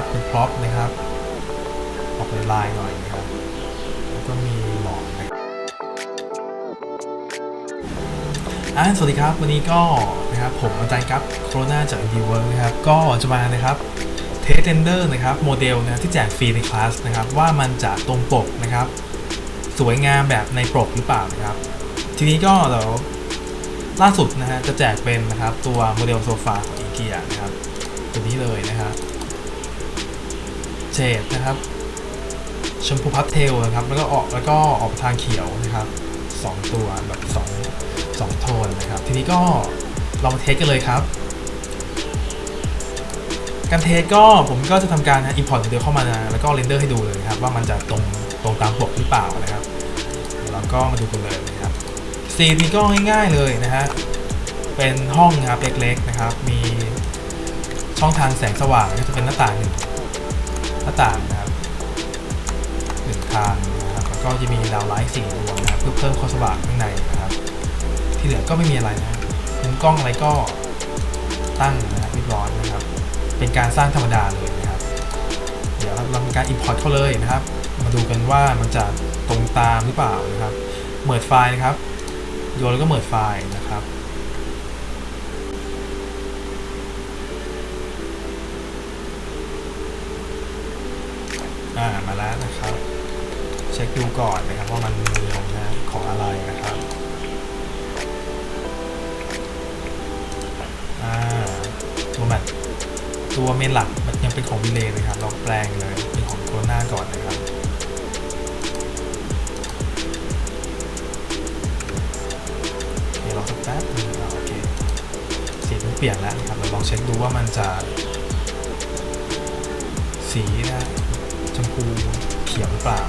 พเป็นพร็อพนะครับออกเป็นลายหน่อยนะครับ แล้วก็มีหมอกนะครับอ่าสวัสดีครับ วันนี้ก็นะครับผมอาจารย์ครับโคโรนาจาก d w o r k นะครับ ก็จะมานะครับเทสเรนเดอร์นะครับโมเดลนะที่แจกฟรีในคลาสนะครับ ว่ามันจะตรงปกนะครับ สวยงามแบบในปกหรือเปล่านะครับ ทีนี้ก็เดี๋ยวล่าสุดนะฮะจะแจกเป็นนะครับตัวโมเดลโซฟาของอีเกียนะครับตัวนี้เลยนะครับ เจดนะครับ ชมพูพับเทลนะครับ แล้วก็ออกแล้วก็ออกทางเขียวนะครับสองตัวแบบสองสองโทนนะครับ ทีนี้ก็ลองเทสกันเลยครับ การเทสก็ผมก็จะทำการ import โมเดลเข้ามานะแล้วก็เรนเดอร์ให้ดูเลยครับ ว่ามันจะตรงตรงตามปกหรือเปล่านะครับเดี๋ยวก็มาดูกันเลยนะครับซีนนี้ก็ง่ายๆเลยนะฮะเป็นห้องนะครับเล็กๆนะครับ มีช่องทางแสงสว่างก็จะเป็นหน้าต่างหนึ่ง หน้าต่างนะครับหนึ่งทางนะครับแล้วก็จะมีดาวไลท์สี่ดวงนะครับเพื่อเพิ่มความสว่างข้างในนะครับ ที่เหลือก็ไม่มีอะไรนะมุมกล้องอะไรก็ตั้งนะครับเรียบร้อยนะครับ เป็นการสร้างธรรมดาเลยนะครับ เดี๋ยวเราทำการ import เข้าเลยนะครับ มาดูกันว่ามันจะตรงตามหรือเปล่านะครับเมิดไฟล์นะครับโยนแล้วก็เมิดไฟล์นะครับ อ่ามาแล้วนะครับ เช็คดูก่อนนะครับว่ามันมีลงนะของอะไรนะครับอ่าตัวแมทตัวเมนหลักมันยังเป็นของวิเลย์นะครับ เราแปลงเลยเป็นของโคโรนาก่อนนะครับโอเคเราสักแป๊บนึงโอเคสีมันเปลี่ยนแล้วนะครับเราลองเช็คดูว่ามันจะสีนะ ชมพูเขียวหรือเปล่า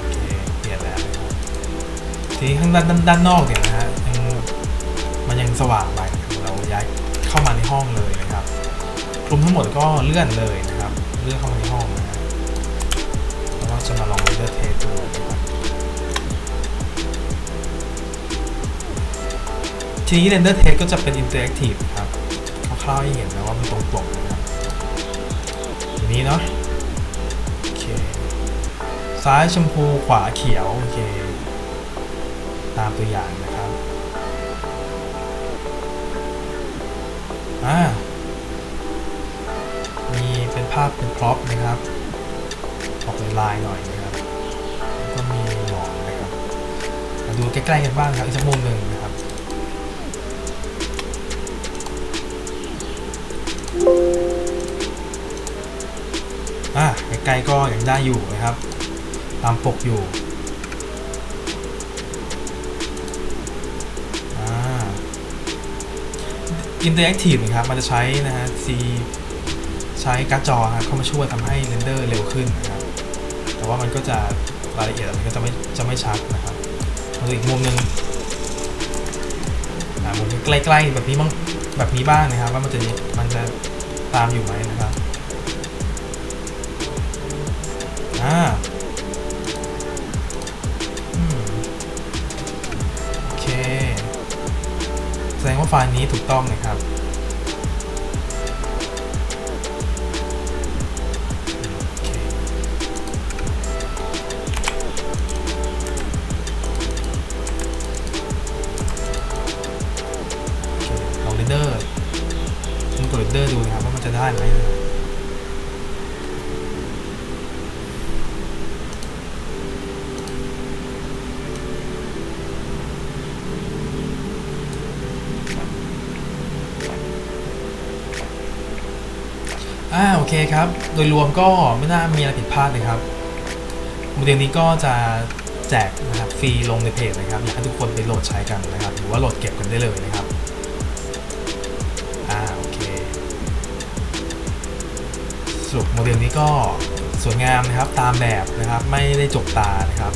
โอเคเปลี่ยนแล้วทีนี้ข้างด้านด้านานนอกเนี่ยนะฮะยังมันยังสว่างไปเราย้ายเข้ามาในห้องเลยนะครับคลุมทั้งหมดก็เลื่อนเลยนะครับเลื่อนเข้ามาในห้องนะฮะแล้วก็จะมาลองเลือกเทสดูทีนี้ render test ก็จะเป็น interactive ครับคร่าวๆให้เห็นนะว่ามันตรงปกนะครับอย่าง นี้เนาะโอเคซ้ายชมพูขวาเขียวโอเคตามตัวอย่างนะครับอ่ามีเป็นภาพเป็นพร็อพนะครับออกเป็นลายหน่อยนะครับแล้วก็มีหมอกนะครับมาดูใกล้ๆกันบ้างครับอีกสักมุมหนึ่งนะครับ ลๆก็ยังได้อยู่นะครับ ตามปกอยู่อ่าอินเตอร์แอคทีฟนะครับ มันจะใช้นะฮะ C ใช้การ์ดจอครับเข้ามาช่วยทำให้เรนเดอร์เร็วขึ้นนะครับ แต่ว่ามันก็จะรายละเอียดมันก็จะไม่จะไม่ชัดนะครับมาดูอีกมุมหนึ่งอ่ามุมใกล้ๆแบบนี้บ้างแบบนี้บ้างนะครับ ว่ามันจะมันจะตามอยู่ไหมนะครับ อ่าโอเค แสดงว่าไฟล์นี้ถูกต้องนะครับโอเคโอเลองเรนเดอร์คุณกดเรนเดอร์ดูนะครับว่ามันจะได้ไหม อ่าโอเคครับ โดยรวมก็ไม่น่ามีอะไรผิดพลาดเลยครับโมเดลนี้ก็จะแจกนะครับฟรีลงในเพจนะครับอยากให้ทุกคนไปโหลดใช้กันนะครับหรือว่าโหลดเก็บกันได้เลยนะครับอ่าโอเคสรุปโมเดลนี้ก็สวยงามนะครับตามแบบนะครับไม่ได้จกตานะครับ